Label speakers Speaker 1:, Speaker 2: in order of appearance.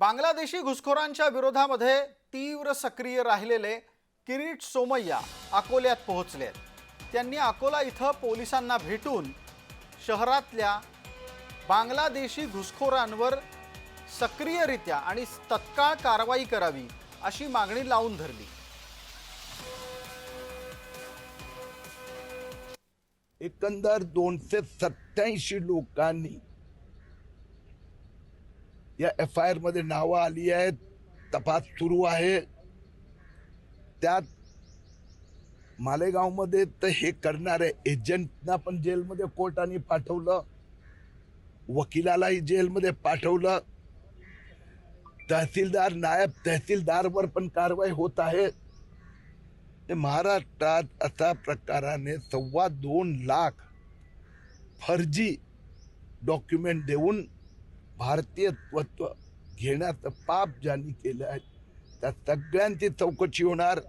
Speaker 1: बांगलादेशी घुसखोरांच्या विरोधामध्ये तीव्र सक्रिय राहिलेले किरीट सोमय्या अकोल्यात पोहोचले त्यांनी अकोला इथं पोलिसांना भेटून शहरातल्या बांगलादेशी घुसखोरांवर सक्रियरित्या आणि तत्काळ कारवाई करावी अशी मागणी लावून धरली.
Speaker 2: एकंदर दोनशे सत्याऐंशी लोकांनी या एफ आय आरमध्ये नावं आली आहेत. तपास सुरू आहे. त्यात मालेगावमध्ये तर हे करणारे एजंटना पण जेलमध्ये कोर्टाने पाठवलं. वकिलालाही जेलमध्ये पाठवलं. तहसीलदार नायब तहसीलदारवर पण कारवाई होत आहे. ते महाराष्ट्रात अशा प्रकाराने सव्वा दोन लाख फर्जी डॉक्युमेंट देऊन भारतीयत्वत्व घेण्याचं पाप ज्यांनी केलं आहे त्या सगळ्यांची चौकशी होणार.